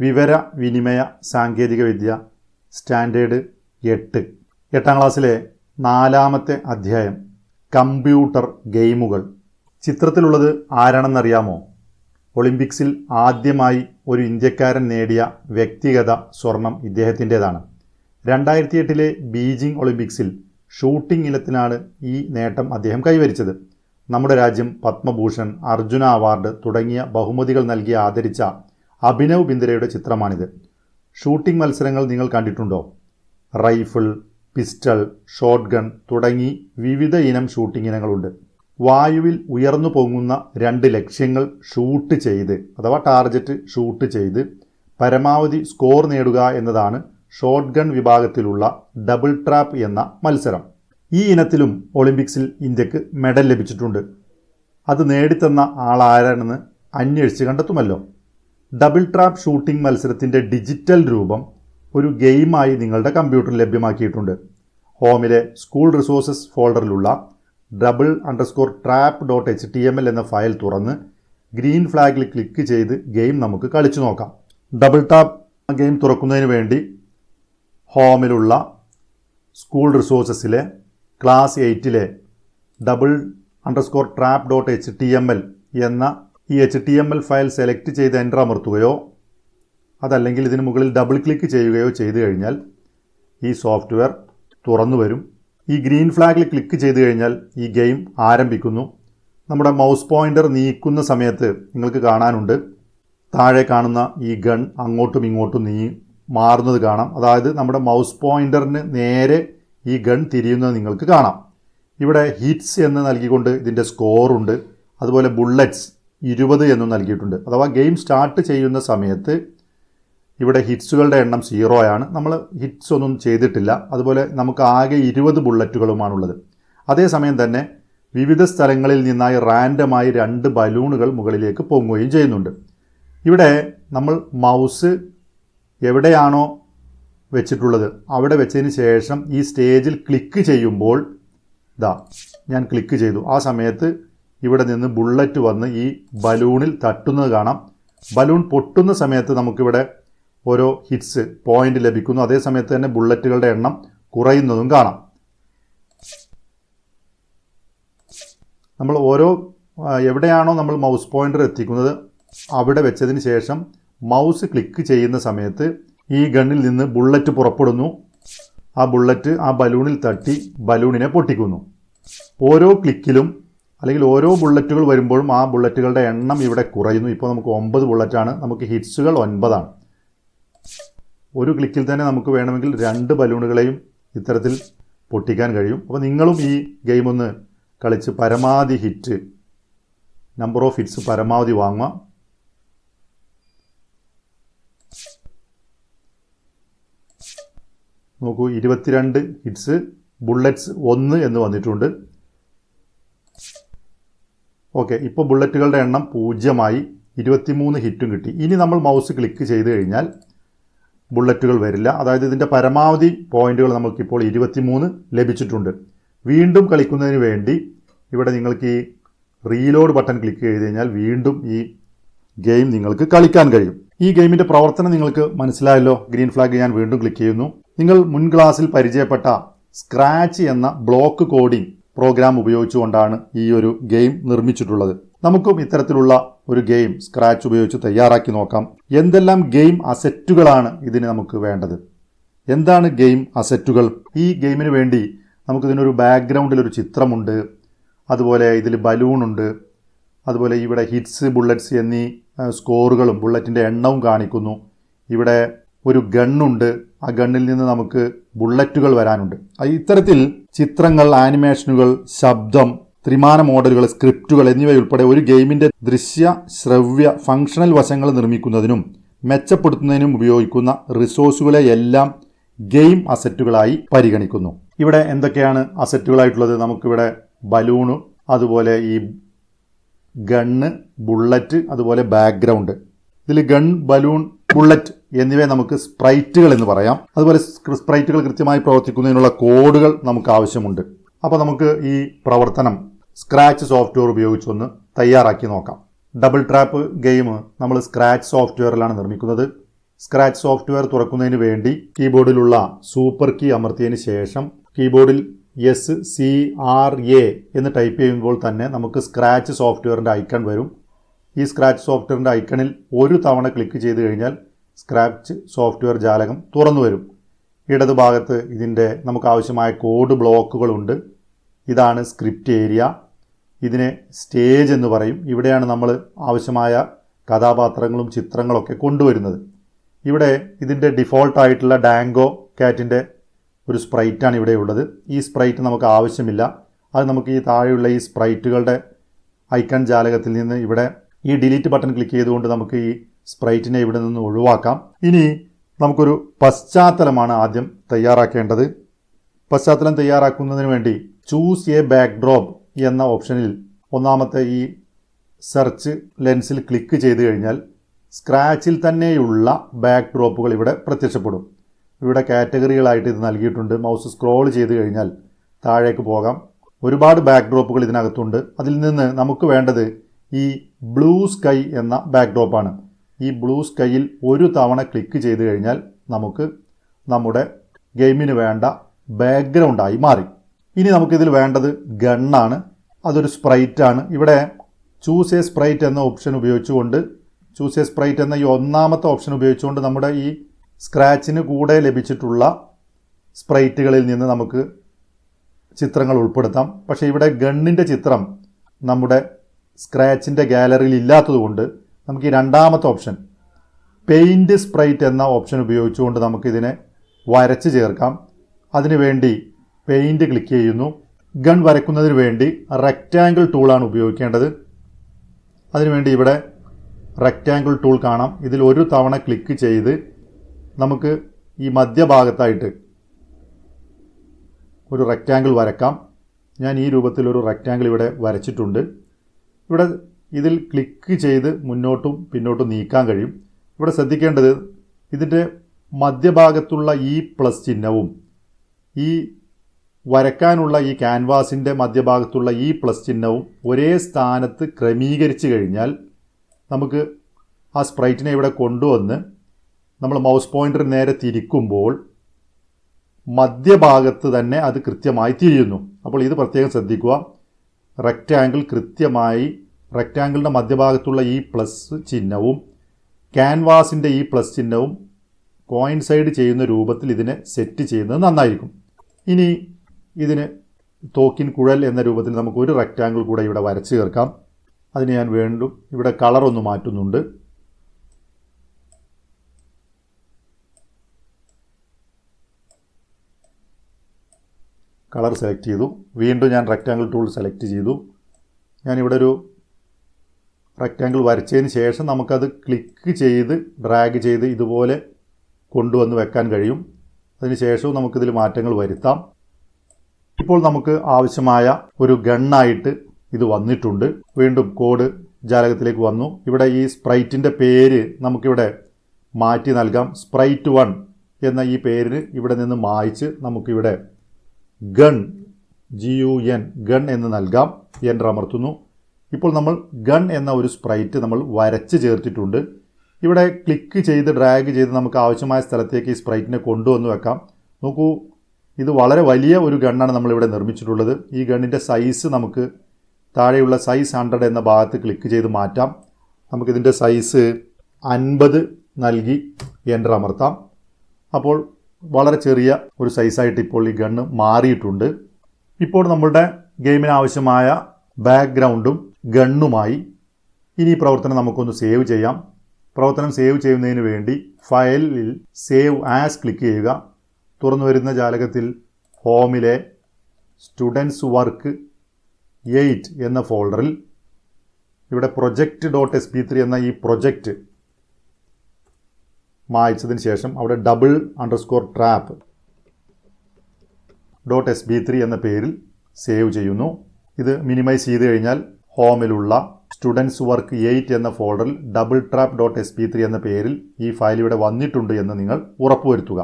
വിവര വിനിമയ സാങ്കേതികവിദ്യ സ്റ്റാൻഡേർഡ് എട്ട്. എട്ടാം ക്ലാസ്സിലെ നാലാമത്തെ അധ്യായം കമ്പ്യൂട്ടർ ഗെയിമുകൾ. ചിത്രത്തിലുള്ളത് ആരാണെന്നറിയാമോ? ഒളിമ്പിക്സിൽ ആദ്യമായി ഒരു ഇന്ത്യക്കാരൻ നേടിയ വ്യക്തിഗത സ്വർണം ഇദ്ദേഹത്തിന്റേതാണ്. രണ്ടായിരത്തി എട്ടിലെ ബീജിംഗ് ഒളിമ്പിക്സിൽ ഷൂട്ടിംഗ് ഇനത്തിനാണ് ഈ നേട്ടം അദ്ദേഹം കൈവരിച്ചത്. നമ്മുടെ രാജ്യം പത്മഭൂഷൺ അർജുന അവാർഡ് തുടങ്ങിയ ബഹുമതികൾ നൽകി ആദരിച്ച അഭിനവ് ബിന്ദ്രയുടെ ചിത്രമാണിത്. ഷൂട്ടിംഗ് മത്സരങ്ങൾ നിങ്ങൾ കണ്ടിട്ടുണ്ടോ? റൈഫിൾ പിസ്റ്റൾ ഷോട്ട് ഗൺ തുടങ്ങി വിവിധ ഇനം ഷൂട്ടിംഗ് ഇനങ്ങളുണ്ട്. വായുവിൽ ഉയർന്നു പൊങ്ങുന്ന രണ്ട് ലക്ഷ്യങ്ങൾ ഷൂട്ട് ചെയ്ത് അഥവാ ടാർജറ്റ് ഷൂട്ട് ചെയ്ത് പരമാവധി സ്കോർ നേടുക എന്നതാണ് ഷോട്ട് ഗൺ വിഭാഗത്തിലുള്ള ഡബിൾ ട്രാപ്പ് എന്ന മത്സരം. ഈ ഇനത്തിലും ഒളിമ്പിക്സിൽ ഇന്ത്യയ്ക്ക് മെഡൽ ലഭിച്ചിട്ടുണ്ട്. അത് നേടിത്തന്ന ആളാരാണെന്ന് അന്വേഷിച്ച് കണ്ടെത്തുമല്ലോ. ഡബിൾ ട്രാപ്പ് ഷൂട്ടിംഗ് മത്സരത്തിന്റെ ഡിജിറ്റൽ രൂപം ഒരു ഗെയിമായി നിങ്ങളുടെ കമ്പ്യൂട്ടറിൽ ലഭ്യമാക്കിയിട്ടുണ്ട്. ഹോമിലെ school resources ഫോൾഡറിലുള്ള double underscore trap dot H T M L എന്ന ഫയൽ തുറന്ന് ഗ്രീൻ ഫ്ലാഗിൽ ക്ലിക്ക് ചെയ്ത് ഗെയിം നമുക്ക് കളിച്ചു നോക്കാം. ഡബിൾ ടാപ്പ് ഗെയിം തുറക്കുന്നതിന് വേണ്ടി ഹോമിലുള്ള സ്കൂൾ റിസോഴ്സസിലെ class എയ്റ്റിലെ double underscore trap dot H T M L എന്ന ഈ H T M L file select ചെയ്ത് എന്റർ അമർത്തുകയോ അതല്ലെങ്കിൽ ഇതിന് മുകളിൽ ഡബിൾ ക്ലിക്ക് ചെയ്യുകയോ ചെയ്തു കഴിഞ്ഞാൽ ഈ സോഫ്റ്റ്വെയർ തുറന്നു വരും. ഈ ഗ്രീൻ ഫ്ലാഗിൽ ക്ലിക്ക് ചെയ്തു കഴിഞ്ഞാൽ ഈ ഗെയിം ആരംഭിക്കുന്നു. നമ്മുടെ മൗസ് പോയിന്റർ നീക്കുന്ന സമയത്ത് നിങ്ങൾക്ക് കാണാനുണ്ട്. താഴെ കാണുന്ന ഈ ഗൺ അങ്ങോട്ടും ഇങ്ങോട്ടും നീ മാറുന്നത് കാണാം. അതായത് നമ്മുടെ മൗസ് പോയിന്ററിന് നേരെ ഈ ഗൺ തിരിയുന്നത് നിങ്ങൾക്ക് കാണാം. ഇവിടെ ഹിറ്റ്സ് എന്ന് നൽകിക്കൊണ്ട് ഇതിന്റെ സ്കോറുണ്ട് അതുപോലെ ബുള്ളറ്റ്സ് ഇരുപത് എന്നും നൽകിയിട്ടുണ്ട്. അഥവാ ഗെയിം സ്റ്റാർട്ട് ചെയ്യുന്ന സമയത്ത് ഇവിടെ ഹിറ്റ്സുകളുടെ എണ്ണം സീറോ ആണ്. നമ്മൾ ഹിറ്റ്സ് ഒന്നും ചെയ്തിട്ടില്ല. അതുപോലെ നമുക്ക് ആകെ ഇരുപത് ബുള്ളറ്റുകളുമാണുള്ളത് അതേസമയം തന്നെ വിവിധ സ്ഥലങ്ങളിൽ നിന്നായി റാൻഡമായി രണ്ട് ബലൂണുകൾ മുകളിലേക്ക് പൊങ്ങുകയും ചെയ്യുന്നുണ്ട്. ഇവിടെ നമ്മൾ മൗസ് എവിടെയാണോ വെച്ചിട്ടുള്ളത് അവിടെ വെച്ചതിന് ശേഷം ഈ സ്റ്റേജിൽ ക്ലിക്ക് ചെയ്യുമ്പോൾ ഇതാ ഞാൻ ക്ലിക്ക് ചെയ്തു. ആ സമയത്ത് ഇവിടെ നിന്ന് ബുള്ളറ്റ് വന്ന് ഈ ബലൂണിൽ തട്ടുന്നത് കാണാം. ബലൂൺ പൊട്ടുന്ന സമയത്ത് നമുക്കിവിടെ ഓരോ ഹിറ്റ്സ് പോയിന്റ് ലഭിക്കുന്നു. അതേ സമയത്ത് തന്നെ ബുള്ളറ്റുകളുടെ എണ്ണം കുറയുന്നതും കാണാം. നമ്മൾ ഓരോ എവിടെയാണോ നമ്മൾ മൗസ് പോയിന്റർ എത്തിക്കുന്നത് അവിടെ വെച്ചതിന് ശേഷം മൗസ് ക്ലിക്ക് ചെയ്യുന്ന സമയത്ത് ഈ ഗണ്ണിൽ നിന്ന് ബുള്ളറ്റ് പുറപ്പെടുന്നു. ആ ബുള്ളറ്റ് ആ ബലൂണിൽ തട്ടി ബലൂണിനെ പൊട്ടിക്കുന്നു. ഓരോ ക്ലിക്കിലും അല്ലെങ്കിൽ ഓരോ ബുള്ളറ്റുകൾ വരുമ്പോഴും ആ ബുള്ളറ്റുകളുടെ എണ്ണം ഇവിടെ കുറയുന്നു. ഇപ്പോൾ നമുക്ക് ഒമ്പത് ബുള്ളറ്റാണ്. നമുക്ക് ഹിറ്റ്സുകൾ ഒൻപതാണ്. ഒരു ക്ലിക്കിൽ തന്നെ നമുക്ക് വേണമെങ്കിൽ രണ്ട് ബലൂണുകളെയും ഇത്തരത്തിൽ പൊട്ടിക്കാൻ കഴിയും. അപ്പോൾ നിങ്ങളും ഈ ഗെയിം ഒന്ന് കളിച്ച് പരമാവധി ഹിറ്റ് നമ്പർ ഓഫ് ഹിറ്റ്സ് പരമാവധി വാങ്ങാം നോക്കൂ ഇരുപത്തിരണ്ട് ഹിറ്റ്സ് ബുള്ളറ്റ്സ് ഒന്ന് എന്ന് വന്നിട്ടുണ്ട്. ഓക്കെ ഇപ്പോൾ ബുള്ളറ്റുകളുടെ എണ്ണം പൂജ്യമായി ഇരുപത്തിമൂന്ന് ഹിറ്റും കിട്ടി. ഇനി നമ്മൾ മൗസ് ക്ലിക്ക് ചെയ്ത് കഴിഞ്ഞാൽ ബുള്ളറ്റുകൾ വരില്ല. അതായത് ഇതിന്റെ പരമാവധി പോയിന്റുകൾ നമുക്കിപ്പോൾ ഇരുപത്തിമൂന്ന് ലഭിച്ചിട്ടുണ്ട്. വീണ്ടും കളിക്കുന്നതിന് വേണ്ടി ഇവിടെ നിങ്ങൾക്ക് ഈ റീലോഡ് ബട്ടൺ ക്ലിക്ക് ചെയ്ത് കഴിഞ്ഞാൽ വീണ്ടും ഈ ഗെയിം നിങ്ങൾക്ക് കളിക്കാൻ കഴിയും. ഈ ഗെയിമിന്റെ പ്രവർത്തനം നിങ്ങൾക്ക് മനസ്സിലായല്ലോ. ഗ്രീൻ ഫ്ലാഗ് ഞാൻ വീണ്ടും ക്ലിക്ക് ചെയ്യുന്നു. നിങ്ങൾ മുൻ ക്ലാസ്സിൽ പരിചയപ്പെട്ട സ്ക്രാച്ച് എന്ന ബ്ലോക്ക് കോഡിംഗ് പ്രോഗ്രാം ഉപയോഗിച്ചുകൊണ്ടാണ് ഈ ഒരു ഗെയിം നിർമ്മിച്ചിട്ടുള്ളത്. നമുക്കും ഇത്തരത്തിലുള്ള ഒരു ഗെയിം സ്ക്രാച്ച് ഉപയോഗിച്ച് തയ്യാറാക്കി നോക്കാം. എന്തെല്ലാം ഗെയിം അസറ്റുകളാണ് ഇതിന് നമുക്ക് വേണ്ടത്? എന്താണ് ഗെയിം അസറ്റുകൾ ഈ ഗെയിമിന് വേണ്ടി നമുക്കിതിനൊരു ബാക്ക്ഗ്രൗണ്ടിൽ ഒരു ചിത്രമുണ്ട്. അതുപോലെ ഇതിൽ ബലൂണുണ്ട് അതുപോലെ ഇവിടെ ഹിറ്റ്സ് ബുള്ളറ്റ്സ് എന്നീ സ്കോറുകളും ബുള്ളറ്റിന്റെ എണ്ണവും കാണിക്കുന്നു. ഇവിടെ ഒരു ഗണ്ണുണ്ട് ആ ഗണ്ണിൽ നിന്ന് നമുക്ക് ബുള്ളറ്റുകൾ വരാനുണ്ട്. ഇത്തരത്തിൽ ചിത്രങ്ങൾ ആനിമേഷനുകൾ ശബ്ദം ത്രിമാന മോഡലുകൾ സ്ക്രിപ്റ്റുകൾ എന്നിവയുൾപ്പെടെ ഒരു ഗെയിമിന്റെ ദൃശ്യ ശ്രവ്യ ഫംഗ്ഷണൽ വശങ്ങൾ നിർമ്മിക്കുന്നതിനും മെച്ചപ്പെടുത്തുന്നതിനും ഉപയോഗിക്കുന്ന റിസോഴ്സുകളെ എല്ലാം ഗെയിം അസറ്റുകളായി പരിഗണിക്കുന്നു. ഇവിടെ എന്തൊക്കെയാണ് അസറ്റുകളായിട്ടുള്ളത്? നമുക്കിവിടെ ബലൂണ് അതുപോലെ ഈ ഗണ്ണ് ബുള്ളറ്റ് അതുപോലെ ബാക്ക്ഗ്രൗണ്ട്. ഇതിൽ ഗൺ ബലൂൺ ബുള്ളറ്റ് എന്നിവയെ നമുക്ക് സ്പ്രൈറ്റുകൾ എന്ന് പറയാം. അതുപോലെ സ്പ്രൈറ്റുകൾ കൃത്യമായി പ്രവർത്തിക്കുന്നതിനുള്ള കോഡുകൾ നമുക്ക് ആവശ്യമുണ്ട്. അപ്പോൾ നമുക്ക് ഈ പ്രവർത്തനം സ്ക്രാച്ച് സോഫ്റ്റ്വെയർ ഉപയോഗിച്ചൊന്ന് തയ്യാറാക്കി നോക്കാം. ഡബിൾ ട്രാപ്പ് ഗെയിം നമ്മൾ സ്ക്രാച്ച് സോഫ്റ്റ്വെയറിലാണ് നിർമ്മിക്കുന്നത്. സ്ക്രാച്ച് സോഫ്റ്റ്വെയർ തുറക്കുന്നതിന് വേണ്ടി കീബോർഡിലുള്ള സൂപ്പർ കീ അമർത്തിയതിന് ശേഷം കീബോർഡിൽ എസ് സി ആർ എ എന്ന് ടൈപ്പ് ചെയ്യുമ്പോൾ തന്നെ നമുക്ക് സ്ക്രാച്ച് സോഫ്റ്റ്വെയറിന്റെ ഐക്കൺ വരും. ഈ സ്ക്രാച്ച് സോഫ്റ്റ്വെയറിന്റെ ഐക്കണിൽ ഒരു തവണ ക്ലിക്ക് ചെയ്ത് കഴിഞ്ഞാൽ സ്ക്രാച്ച് സോഫ്റ്റ്വെയർ ജാലകം തുറന്നു വരും. ഇടതുഭാഗത്ത് ഇതിന്റെ നമുക്ക് ആവശ്യമായ കോഡ് ബ്ലോക്കുകളുണ്ട്. ഇതാണ് സ്ക്രിപ്റ്റ് ഏരിയ. ഇതിനെ സ്റ്റേജ് എന്ന് പറയും. ഇവിടെയാണ് നമ്മൾ ആവശ്യമായ കഥാപാത്രങ്ങളും ചിത്രങ്ങളൊക്കെ കൊണ്ടുവരുന്നത്. ഇവിടെ ഇതിന്റെ ഡിഫോൾട്ടായിട്ടുള്ള ഡാങ്കോ കാറ്റിന്റെ ഒരു സ്പ്രൈറ്റാണ് ഇവിടെ ഉള്ളത്. ഈ സ്പ്രൈറ്റ് നമുക്ക് ആവശ്യമില്ല. അത് നമുക്ക് ഈ താഴെയുള്ള ഈ സ്പ്രൈറ്റുകളുടെ ഐക്കൺ ജാലകത്തിൽ നിന്ന് ഇവിടെ ഈ ഡിലീറ്റ് ബട്ടൺ ക്ലിക്ക് ചെയ്തുകൊണ്ട് നമുക്ക് ഈ സ്പ്രൈറ്റിനെ ഇവിടെ നിന്ന് ഒഴിവാക്കാം. ഇനി നമുക്കൊരു പശ്ചാത്തലമാണ് ആദ്യം തയ്യാറാക്കേണ്ടത്. പശ്ചാത്തലം തയ്യാറാക്കുന്നതിന് വേണ്ടി ചൂസ് എ ബാക്ക്ഡ്രോപ്പ് എന്ന ഓപ്ഷനിൽ ഒന്നാമത്തെ ഈ സെർച്ച് ലെൻസിൽ ക്ലിക്ക് ചെയ്ത് കഴിഞ്ഞാൽ സ്ക്രാച്ചിൽ തന്നെയുള്ള ബാക്ക് ഡ്രോപ്പുകൾ ഇവിടെ പ്രത്യക്ഷപ്പെടും. ഇവിടെ കാറ്റഗറികളായിട്ട് ഇത് നൽകിയിട്ടുണ്ട്. മൗസ് സ്ക്രോൾ ചെയ്ത് കഴിഞ്ഞാൽ താഴേക്ക് പോകാം. ഒരുപാട് ബാക്ക് ഡ്രോപ്പുകൾ ഇതിനകത്തുണ്ട്. അതിൽ നിന്ന് നമുക്ക് വേണ്ടത് ഈ ബ്ലൂ സ്കൈ എന്ന ബാക്ക് ഡ്രോപ്പാണ് ഈ ബ്ലൂ സ്കൈയിൽ ഒരു തവണ ക്ലിക്ക് ചെയ്ത് കഴിഞ്ഞാൽ നമുക്ക് നമ്മുടെ ഗെയിമിന് വേണ്ട ബാക്ക്ഗ്രൗണ്ടായി മാറി. ഇനി നമുക്കിതിൽ വേണ്ടത് ഗണ്ണാണ് അതൊരു സ്പ്രൈറ്റാണ് ഇവിടെ ചൂസ് എ സ്പ്രൈറ്റ് എന്ന ഓപ്ഷൻ ഉപയോഗിച്ചുകൊണ്ട് ചൂസ് എ സ്പ്രൈറ്റ് എന്ന ഈ ഒന്നാമത്തെ ഓപ്ഷൻ ഉപയോഗിച്ചുകൊണ്ട് നമ്മുടെ ഈ സ്ക്രാച്ചിന് കൂടെ ലഭിച്ചിട്ടുള്ള സ്പ്രൈറ്റുകളിൽ നിന്ന് നമുക്ക് ചിത്രങ്ങൾ ഉൾപ്പെടുത്താം. പക്ഷേ ഇവിടെ ഗണ്ണിന്റെ ചിത്രം നമ്മുടെ സ്ക്രാച്ചിന്റെ ഗാലറിയിൽ ഇല്ലാത്തതുകൊണ്ട് നമുക്ക് ഈ രണ്ടാമത്തെ ഓപ്ഷൻ പെയിന്റ് സ്പ്രൈറ്റ് എന്ന ഓപ്ഷൻ ഉപയോഗിച്ചുകൊണ്ട് നമുക്കിതിനെ വരച്ച് ചേർക്കാം. അതിനുവേണ്ടി പെയിന്റ് ക്ലിക്ക് ചെയ്യുന്നു. ഗൺ വരയ്ക്കുന്നതിന് വേണ്ടി റെക്റ്റാങ്കിൾ ടൂളാണ് ഉപയോഗിക്കേണ്ടത്. അതിനുവേണ്ടി ഇവിടെ റെക്റ്റാങ്കിൾ ടൂൾ കാണാം. ഇതിൽ ഒരു തവണ ക്ലിക്ക് ചെയ്ത് നമുക്ക് ഈ മധ്യഭാഗത്തായിട്ട് ഒരു റെക്റ്റാങ്കിൾ വരക്കാം. ഞാൻ ഈ രൂപത്തിൽ ഒരു റെക്റ്റാങ്കിൾ ഇവിടെ വരച്ചിട്ടുണ്ട്. ഇവിടെ ഇതിൽ ക്ലിക്ക് ചെയ്ത് മുന്നോട്ടും പിന്നോട്ടും നീക്കാൻ കഴിയും. ഇവിടെ ശ്രദ്ധിക്കേണ്ടത് ഇതിന്റെ മധ്യഭാഗത്തുള്ള ഈ പ്ലസ് ചിഹ്നവും ഈ വരക്കാനുള്ള ഈ ക്യാൻവാസിന്റെ മധ്യഭാഗത്തുള്ള ഈ പ്ലസ് ചിഹ്നവും ഒരേ സ്ഥാനത്ത് ക്രമീകരിച്ച് കഴിഞ്ഞാൽ നമുക്ക് ആ സ്പ്രൈറ്റിനെ ഇവിടെ കൊണ്ടുവന്ന് നമ്മൾ മൗസ് പോയിന്റർ നേരെ തിരിക്കുമ്പോൾ മധ്യഭാഗത്ത് തന്നെ അത് കൃത്യമായി തിരിയുന്നു. അപ്പോൾ ഇത് പ്രത്യേകം ശ്രദ്ധിക്കുക. റെക്റ്റാങ്കിൾ കൃത്യമായി റെക്റ്റാങ്കിളിന്റെ മധ്യഭാഗത്തുള്ള ഈ പ്ലസ് ചിഹ്നവും ക്യാൻവാസിന്റെ ഈ പ്ലസ് ചിഹ്നവും കോയിൻസൈഡ് ചെയ്യുന്ന രൂപത്തിൽ ഇതിനെ സെറ്റ് ചെയ്യുന്നത് നന്നായിരിക്കും. ഇനി ഇതിന് തോക്കിൻ കുഴൽ എന്ന രൂപത്തിൽ നമുക്ക് ഒരു റെക്റ്റാങ്കിൾ കൂടെ ഇവിടെ വരച്ച് ചേർക്കാം. അതിന് ഞാൻ വീണ്ടും ഇവിടെ കളറൊന്ന് മാറ്റുന്നുണ്ട്. കളർ സെലക്ട് ചെയ്തു. വീണ്ടും ഞാൻ റെക്റ്റാങ്കിൾ ടൂൾ സെലക്ട് ചെയ്തു. ഞാനിവിടെ ഒരു റെക്റ്റാങ്കിൾ വരച്ചതിന് ശേഷം നമുക്കത് ക്ലിക്ക് ചെയ്ത് ഡ്രാഗ് ചെയ്ത് ഇതുപോലെ കൊണ്ടുവന്ന് വെക്കാൻ കഴിയും. അതിന് ശേഷവും നമുക്കിതിൽ മാറ്റങ്ങൾ വരുത്താം. ഇപ്പോൾ നമുക്ക് ആവശ്യമായ ഒരു ഗണ്ണായിട്ട് ഇത് വന്നിട്ടുണ്ട്. വീണ്ടും കോഡ് ജാലകത്തിലേക്ക് വന്നു. ഇവിടെ ഈ സ്പ്രൈറ്റിന്റെ പേര് നമുക്കിവിടെ മാറ്റി നൽകാം. സ്പ്രൈറ്റ് വൺ എന്ന ഈ പേരിന് ഇവിടെ നിന്ന് മായ്ച്ച് നമുക്കിവിടെ gun G U N gun എന്ന് നൽകാം. എന്റർ അമർത്തുന്നു. ഇപ്പോൾ നമ്മൾ ഗൺ എന്ന ഒരു സ്പ്രൈറ്റ് നമ്മൾ വരച്ച് ചേർത്തിട്ടുണ്ട്. ഇവിടെ ക്ലിക്ക് ചെയ്ത് ഡ്രാഗ് ചെയ്ത് നമുക്ക് ആവശ്യമായ സ്ഥലത്തേക്ക് ഈ സ്പ്രൈറ്റിനെ കൊണ്ടുവന്ന് വെക്കാം. നോക്കൂ ഇത് വളരെ വലിയ ഒരു ഗണ്ണാണ് നമ്മളിവിടെ നിർമ്മിച്ചിട്ടുള്ളത്. ഈ ഗണ്ണിന്റെ സൈസ് നമുക്ക് താഴെയുള്ള സൈസ് ഹൺഡ്രഡ് എന്ന ഭാഗത്ത് ക്ലിക്ക് ചെയ്ത് മാറ്റാം. നമുക്കിതിന്റെ സൈസ് അൻപത് നൽകി എന്റർ അമർത്താം. അപ്പോൾ വളരെ ചെറിയ ഒരു സൈസായിട്ട് ഇപ്പോൾ ഈ ഗണ്ണ് മാറിയിട്ടുണ്ട്. ഇപ്പോൾ നമ്മളുടെ ഗെയിമിന് ആവശ്യമായ ബാക്ക്ഗ്രൗണ്ടും ഗണ്ണുമായി. ഇനി പ്രവർത്തനം നമുക്കൊന്ന് സേവ് ചെയ്യാം. പ്രവർത്തനം സേവ് ചെയ്യുന്നതിന് വേണ്ടി ഫയലിൽ സേവ് ആസ് ക്ലിക്ക് ചെയ്യുക. തുറന്നു വരുന്ന ജാലകത്തിൽ ഹോമിലെ സ്റ്റുഡൻസ് വർക്ക് എയ്റ്റ് എന്ന ഫോൾഡറിൽ ഇവിടെ project dot S P three എന്ന ഈ പ്രൊജക്റ്റ് മായ്ച്ചതിന് ശേഷം അവിടെ double underscore trap dot S B three എന്ന പേരിൽ സേവ് ചെയ്യുന്നു. ഇത് മിനിമൈസ് ചെയ്ത് കഴിഞ്ഞാൽ ഹോമിലുള്ള സ്റ്റുഡൻസ് വർക്ക് എയ്റ്റ് എന്ന ഫോൾഡറിൽ double trap dot S P three എന്ന പേരിൽ ഈ ഫയൽ ഇവിടെ വന്നിട്ടുണ്ട് എന്ന് നിങ്ങൾ ഉറപ്പുവരുത്തുക.